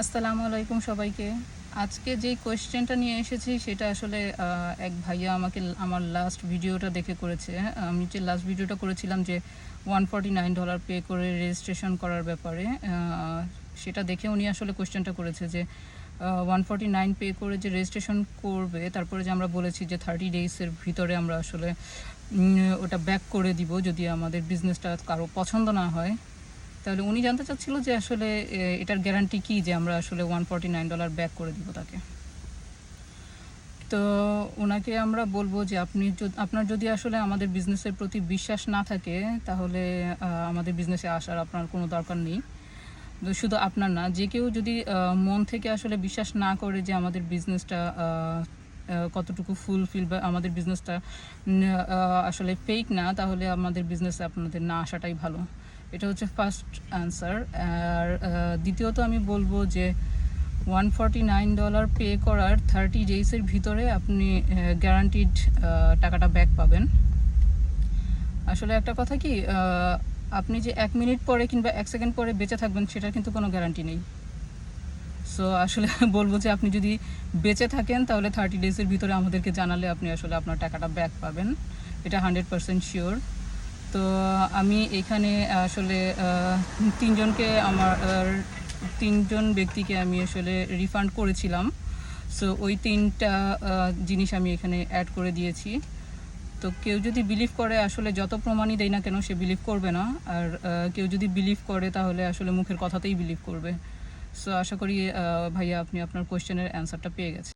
আসসালামু আলাইকুম সবাইকে। আজকে যে কোয়েশ্চেনটা নিয়ে এসেছি, সেটা আসলে এক ভাইয়া আমাকে আমার লাস্ট ভিডিওটা দেখে করেছে। আমি যে লাস্ট ভিডিওটা করেছিলাম যে one forty nine dollar pay করে রেজিস্ট্রেশন করার ব্যাপারে সেটা দেখে উনি আসলে কোয়েশ্চেনটা করেছে যে ওয়ান ফর্টি নাইন পে করে যে রেজিস্ট্রেশন করবে, তারপরে যে আমরা বলেছি যে থার্টি ডেইসের ভিতরে আমরা আসলে ওটা ব্যাক করে দিব যদি আমাদের বিজনেসটা কারও পছন্দ না হয়। তাহলে উনি জানতে চাচ্ছিল যে আসলে এটার গ্যারান্টি কি যে আমরা আসলে one forty nine dollar back করে দিব তাকে? তো ওনাকে আমরা বলব যে আপনি আপনার যদি আসলে আমাদের বিজনেসের প্রতি বিশ্বাস না থাকে, তাহলে আমাদের বিজনেসে আসার আপনার কোনো দরকার নেই। শুধু আপনার না, যে কেউ যদি মন থেকে আসলে বিশ্বাস না করে যে আমাদের বিজনেসটা কতটুকু ফুলফিল বা আমাদের বিজনেসটা আসলে ফেক না, তাহলে আমাদের বিজনেসে আপনাদের না আসাটাই ভালো। এটা হচ্ছে ফার্স্ট অ্যান্সার আর দ্বিতীয়ত আমি বলব যে one forty nine dollar pay করার থার্টি ডেইসের ভিতরে আপনি গ্যারান্টিড টাকাটা ব্যাক পাবেন। আসলে একটা কথা কি আপনি যে এক মিনিট পরে কিংবা এক সেকেন্ড পরে বেঁচে থাকবেন সেটার কিন্তু কোনো গ্যারান্টি নেই। সো আসলে বলব যে আপনি যদি বেঁচে থাকেন তাহলে থার্টি ডেজের ভিতরে আমাদেরকে জানালে আপনি আসলে আপনার টাকাটা ব্যাক পাবেন। এটা হান্ড্রেড পারসেন্ট শিওর তো আমি এখানে আসলে তিনজনকে আমার তিনজন ব্যক্তিকে আমি আসলে রিফান্ড করেছিলাম। সো ওই তিনটা জিনিস আমি এখানে অ্যাড করে দিয়েছি। তো কেউ যদি বিলিভ করে, আসলে যত প্রমাণই দেয় না কেন, সে বিলিভ করবে না। আর কেউ যদি বিলিভ করে, তাহলে আসলে মুখের কথাতেই বিলিভ করবে। সো আশা করি ভাইয়া, আপনি আপনার কোয়েশ্চেনের অ্যান্সারটা পেয়ে গেছেন।